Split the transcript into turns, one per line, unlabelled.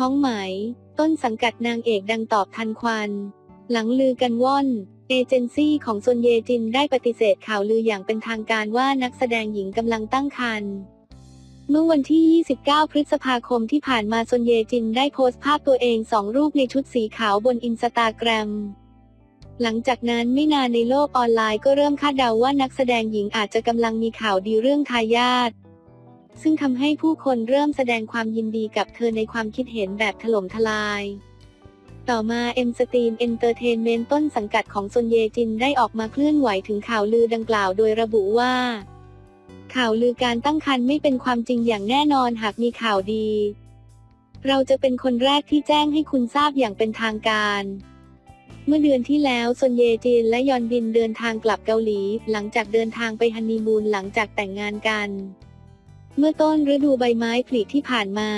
ท้องไหม ต้นสังกัดนางเอกดังตอบทันควัน หลังลือกันว่อน เอเจนซี่ของซนเยจินได้ปฏิเสธข่าวลืออย่างเป็นทางการว่านักแสดงหญิงกำลังตั้งครรภ์เมื่อวันที่ 29 พฤษภาคมที่ผ่านมาซนเยจินได้โพสต์ภาพตัวเองสองรูปในชุดสีขาวบนอินสตาแกรม หลังจากนั้นไม่นานในโลกออนไลน์ก็เริ่มคาดเดาว่านักแสดงหญิงอาจจะกำลังมีข่าวดีเรื่องทายาท ซึ่งทำให้ผู้คนเริ่มแสดงความยินดีกับเธอในความคิดเห็นแบบถล่มทลาย ต่อมาเอ็มสตีนเอนเตอร์เทนเมนต์ต้นสังกัดของซนเยจินได้ออกมาเคลื่อนไหวถึงข่าวลือดังกล่าวโดยระบุว่า ข่าวลือการตั้งครรภ์ไม่เป็นความจริงอย่างแน่นอนหากมีข่าวดี เราจะเป็นคนแรกที่แจ้งให้คุณทราบอย่างเป็นทางการเมื่อเดือนที่แล้วซนเยจินและยอนบินเดินทางกลับเกาหลี หลังจากเดินทางไปฮันนีมูนหลังจากแต่งงานกัน เมื่อต้นฤดูใบไม้ผลิที่ผ่านมา